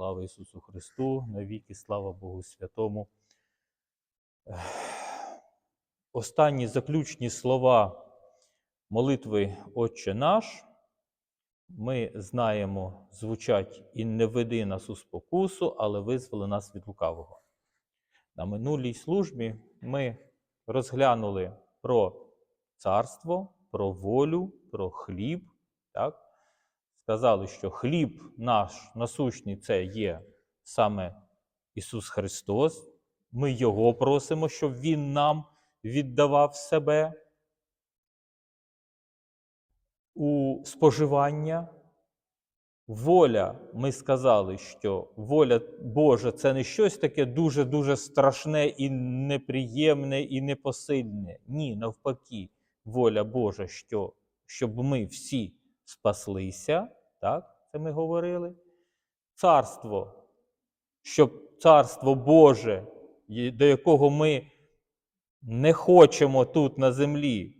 слава Ісусу Христу, навіки слава Богу Святому. Останні заключні слова молитви Отче наш. Ми знаємо, звучать і не веди нас у спокусу, але визволи нас від лукавого. На минулій службі ми розглянули про царство, про волю, про хліб. Так? Сказали, що хліб наш насущний це є саме Ісус Христос. Ми Його просимо, щоб Він нам віддавав себе у споживання. Воля, ми сказали, що воля Божа це не щось таке дуже-дуже страшне і неприємне, і непосильне. Ні, навпаки, воля Божа, що, щоб ми всі спаслися, так, це ми говорили. Царство, щоб царство Боже, до якого ми не хочемо тут на землі,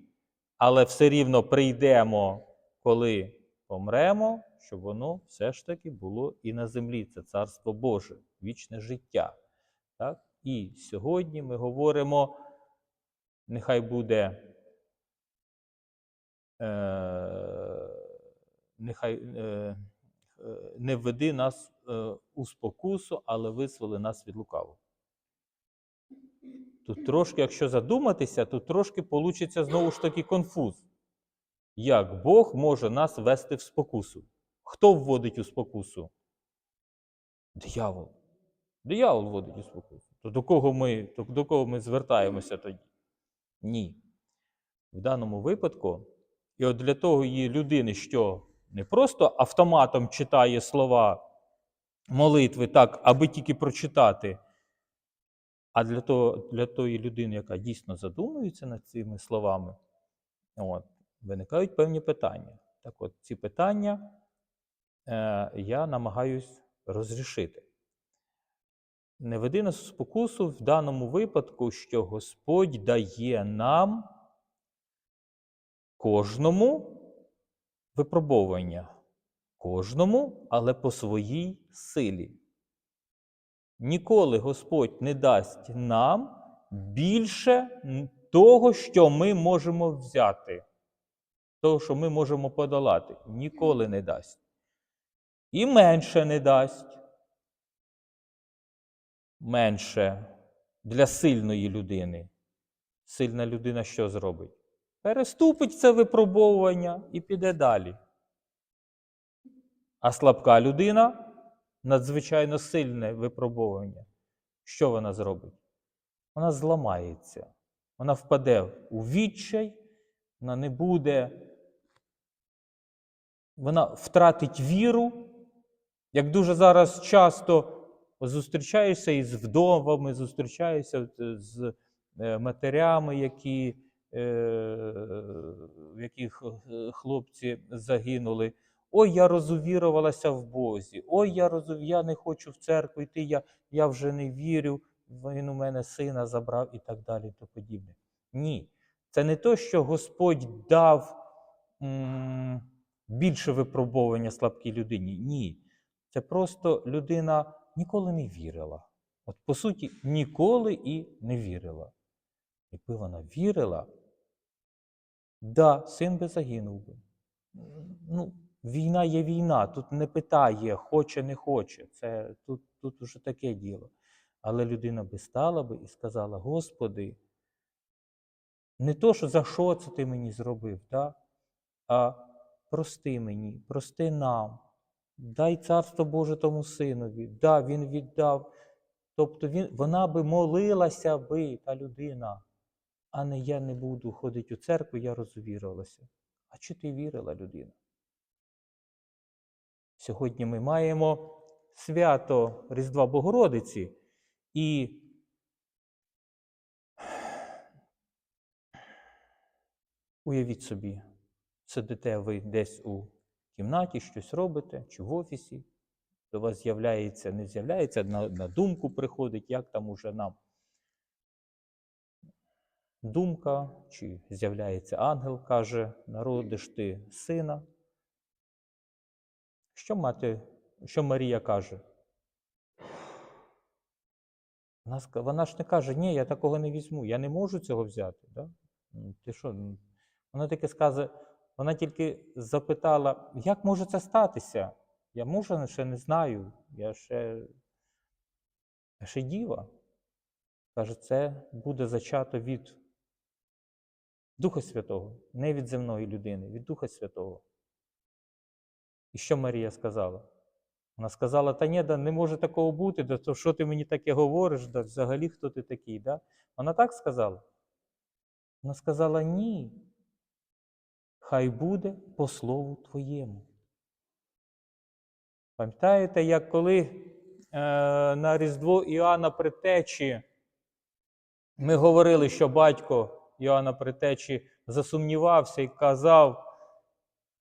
але все рівно прийдемо, коли помремо, щоб воно все ж таки було і на землі. Це царство Боже, вічне життя. Так? І сьогодні ми говоримо, нехай буде. Е, нехай е, е, не введи нас е, у спокусу, але визволи нас від лукавого. Тут трошки, якщо задуматися, тут трошки получиться знову ж таки конфуз. Як Бог може нас вести в спокусу? Хто вводить у спокусу? Диявол. Диявол вводить у спокусу. То до кого ми, то до кого ми звертаємося тоді? Ні. В даному випадку, і от для того є людини, що не просто автоматом читає слова молитви так, аби тільки прочитати, а для, того, для тої людини, яка дійсно задумується над цими словами, от, виникають певні питання. Так от, ці питання е, я намагаюсь розрішити. Не веди нас спокусу в даному випадку, що Господь дає нам кожному випробовування. Кожному, але по своїй силі. Ніколи Господь не дасть нам більше того, що ми можемо взяти, того, що ми можемо подолати. Ніколи не дасть. І менше не дасть. Менше для сильної людини. Сильна людина що зробить? Переступить це випробовування і піде далі. А слабка людина надзвичайно сильне випробовування. Що вона зробить? Вона зламається, вона впаде у відчай, вона не буде, вона втратить віру. Як дуже зараз часто зустрічаюся із вдовами, зустрічаюся з е, матерями, які, е, в яких е, хлопці загинули. Ой, я розувірувалася в Бозі. Ой, я розув... я не хочу в церкву йти, я, я вже не вірю, він у мене сина забрав і так далі, то подібне. Ні. Це не то, що Господь дав м, більше випробовування слабкій людині. Ні. Це просто людина ніколи не вірила. От, по суті, ніколи і не вірила. Якби вона вірила, да, син би загинув би. Ну, війна є війна, тут не питає, хоче, не хоче. Це тут, тут уже таке діло. Але людина би стала би і сказала: Господи, не то, що за що це ти мені зробив, да? а прости мені, прости нам, дай царство Боже тому синові. Да, він віддав. Тобто він, вона би молилася би, та людина, а не я не буду ходити у церкву, я розувірилася. А чи ти вірила, людина? Сьогодні ми маємо свято Різдва Богородиці і уявіть собі, сидите ви десь у кімнаті, щось робите, чи в офісі, до вас з'являється, не з'являється, на, на думку приходить, як там уже нам думка, чи з'являється ангел, каже, народиш ти сина. Що мати, що Марія каже? Вона, вона ж не каже, ні, я такого не візьму, я не можу цього взяти. Да? Ти що? Вона таке скаже, вона тільки запитала, як може це статися? Я можу, ще не знаю, я ще, я ще діва. Каже, це буде зачато від Духа Святого, не від земної людини, від Духа Святого. І що Марія сказала? Вона сказала: Та ні, да не може такого бути, да то що ти мені таке говориш, да взагалі хто ти такий? Да? Вона так сказала? Вона сказала: ні. Хай буде по слову твоєму. Пам'ятаєте, як коли е, на Різдво Іоанна Притечі ми говорили, що батько Іоанна Притечі засумнівався і казав,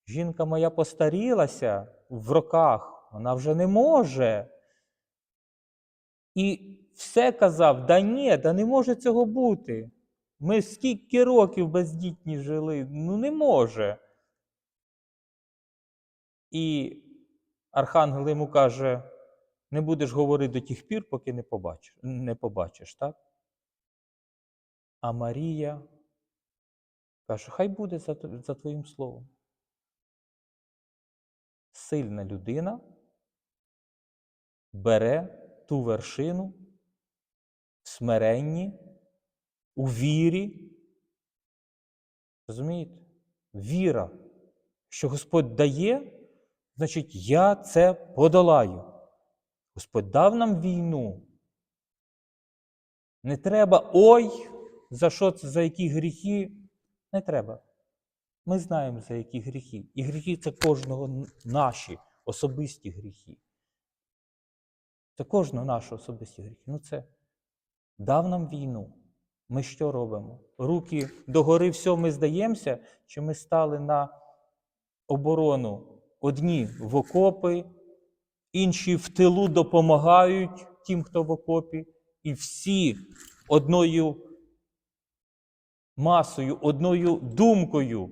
жінка моя постарілася в роках, вона вже не може. І все казав, да ні, да не може цього бути. Ми скільки років бездітні жили, ну не може. І архангел йому каже: не будеш говорити до тих пір, поки не побачиш, не побачиш, так? А Марія каже: хай буде за, за твоїм словом. Сильна людина бере ту вершину в смиренні, у вірі. Розумієте? Віра, що Господь дає, значить, я це подолаю. Господь дав нам війну. Не треба ой, за що це, за які гріхи. Не треба. Ми знаємо, за які гріхи. І гріхи це кожного наші особисті гріхи. Це кожного наші особисті гріхи. Ну це дав нам війну. Ми що робимо? Руки догори все ми здаємося, чи ми стали на оборону одні в окопи, інші в тилу допомагають тим, хто в окопі, і всі одною масою, одною думкою,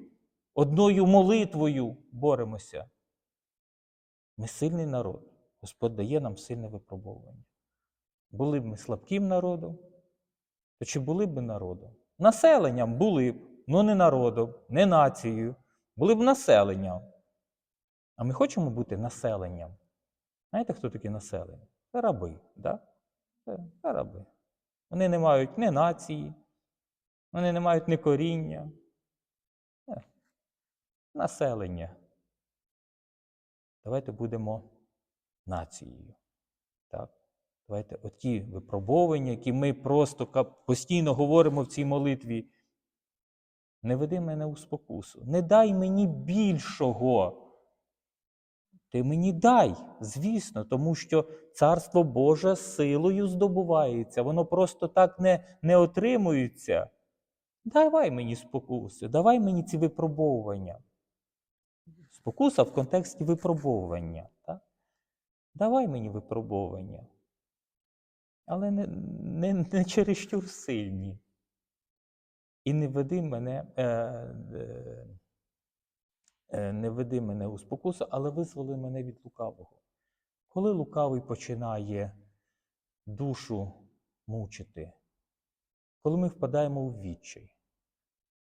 одною молитвою боремося. Ми сильний народ. Господь дає нам сильне випробовування. Були б ми слабким народом, то чи були б ми народом? Населенням були б, ну не народом, не нацією, були б населенням. А ми хочемо бути населенням. Знаєте, хто такі населення? Це раби, да? Це раби. Вони не мають ні нації, вони не мають ні коріння. Е, Населення. Давайте будемо нацією. Так? Давайте оті випробовування, які ми просто постійно говоримо в цій молитві. Не веди мене у спокусу. Не дай мені більшого. Ти мені дай, звісно, тому що Царство Боже силою здобувається, воно просто так не, не отримується. Давай мені спокуси, давай мені ці випробовування. Спокуса в контексті випробовування. Так? Давай мені випробовування. Але не, не, не чересчур сильні. І не веди мене, е, е, е, не веди мене у спокусу, але визволи мене від лукавого. Коли лукавий починає душу мучити, коли ми впадаємо у відчай,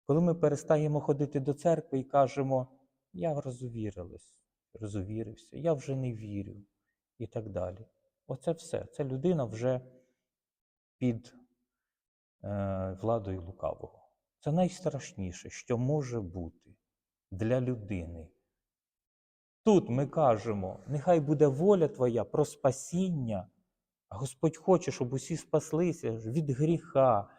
коли ми перестаємо ходити до церкви і кажемо, я розувірилась, розувірився, я вже не вірю і так далі. Оце все. Це людина вже під е, владою лукавого. Це найстрашніше, що може бути для людини. Тут ми кажемо, нехай буде воля Твоя про спасіння, а Господь хоче, щоб усі спаслися від гріха,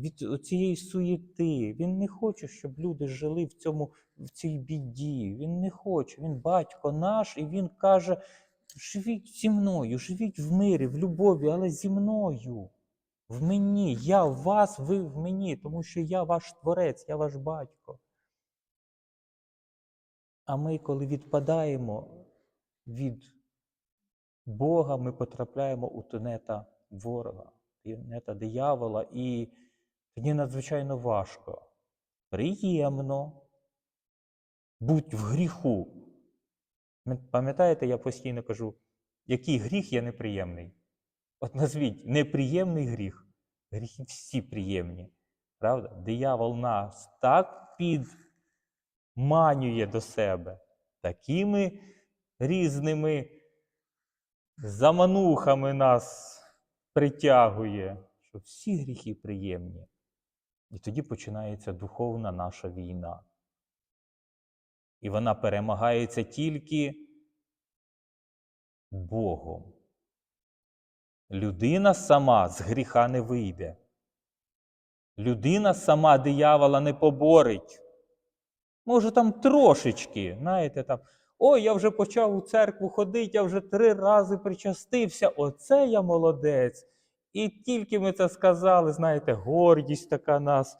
від цієї суєти. Він не хоче, щоб люди жили в, цьому, в цій біді. Він не хоче. Він батько наш, і він каже: живіть зі мною, живіть в мирі, в любові, але зі мною. В мені, я в вас, ви в мені, тому що я ваш творець, я ваш батько. А ми, коли відпадаємо від Бога, ми потрапляємо у тенета ворога, тенета диявола, і тоді надзвичайно важко. Приємно будь в гріху. Пам'ятаєте, я постійно кажу, який гріх є неприємний? От назвіть неприємний гріх. Гріхи всі приємні. Правда? Диявол нас так підманює до себе такими різними заманухами нас притягує, що всі гріхи приємні. І тоді починається духовна наша війна. І вона перемагається тільки Богом. Людина сама з гріха не вийде. Людина сама диявола не поборить. Може, там трошечки, знаєте, там, ой, я вже почав у церкву ходити, я вже три рази причастився, оце я молодець. І тільки ми це сказали, знаєте, гордість така нас.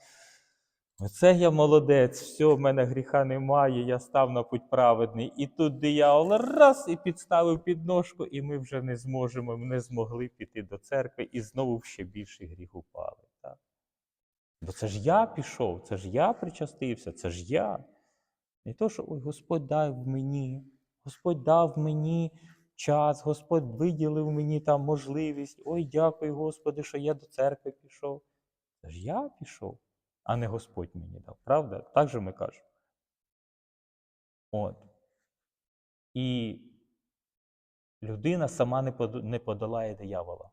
Оце я молодець, все, в мене гріха немає, я став на путь праведний. І тут диявол раз і підставив підножку, і ми вже не зможемо, не змогли піти до церкви і знову ще більший гріх упали. Так? Бо це ж я пішов, це ж я причастився, це ж я. Не то, що ой, Господь дав мені, Господь дав мені час, Господь виділив мені там можливість. Ой, дякую, Господи, що я до церкви пішов. Це ж я пішов, а не Господь мені дав. Правда? Так же ми кажемо. От. І людина сама не подолає диявола.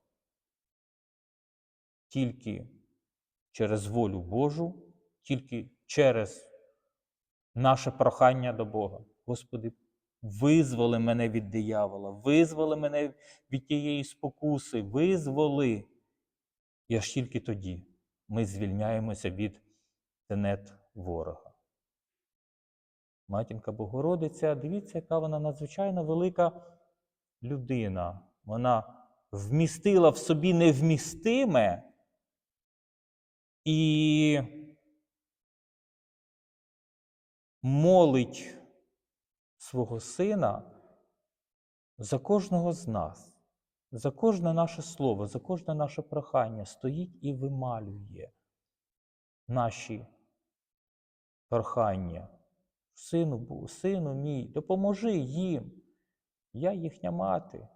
Тільки через волю Божу, тільки через наше прохання до Бога. Господи, визволи мене від диявола, визволи мене від тієї спокуси, визволи. І аж тільки тоді ми звільняємося від тенет ворога. Матінка Богородиця, дивіться, яка вона надзвичайно велика людина. Вона вмістила в собі невмістиме і молить свого сина за кожного з нас, за кожне наше слово, за кожне наше прохання стоїть і вималює наші прохання. Сину, сину мій, допоможи їм. Я їхня мати.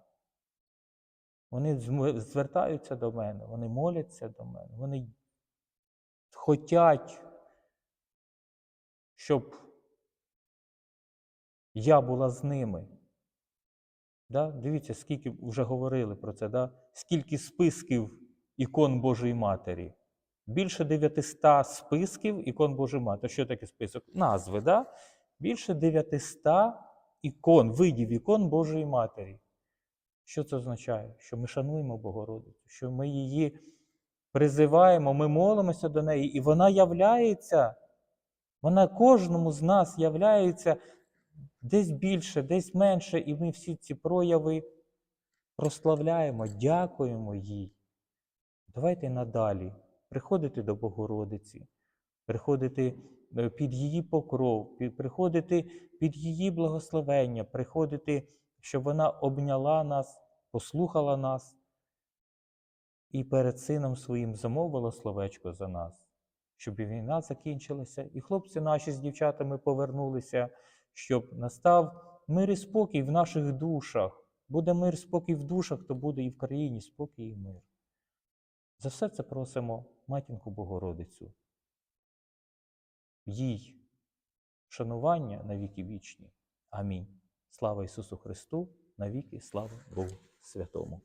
Вони звертаються до мене, вони моляться до мене, вони хотять, щоб я була з ними. Да? Дивіться, скільки вже говорили про це, да? скільки списків ікон Божої Матері. Більше 900 списків ікон Божої Матері. Що таке список? Назви, да? Більше 900 ікон, видів ікон Божої Матері. Що це означає? Що ми шануємо Богородицю, що ми її призиваємо, ми молимося до неї, і вона являється, вона кожному з нас являється десь більше, десь менше, і ми всі ці прояви прославляємо, дякуємо їй. Давайте надалі приходити до Богородиці, приходити е, під її покров, приходити під її благословення, приходити, щоб вона обняла нас, послухала нас і перед сином своїм замовила словечко за нас, щоб війна закінчилася, і хлопці наші з дівчатами повернулися, щоб настав мир і спокій в наших душах. Буде мир, спокій в душах, то буде і в країні спокій і мир. За все це просимо матінку Богородицю. Їй шанування на віки вічні. Амінь. Слава Ісусу Христу, навіки, слава Богу Святому.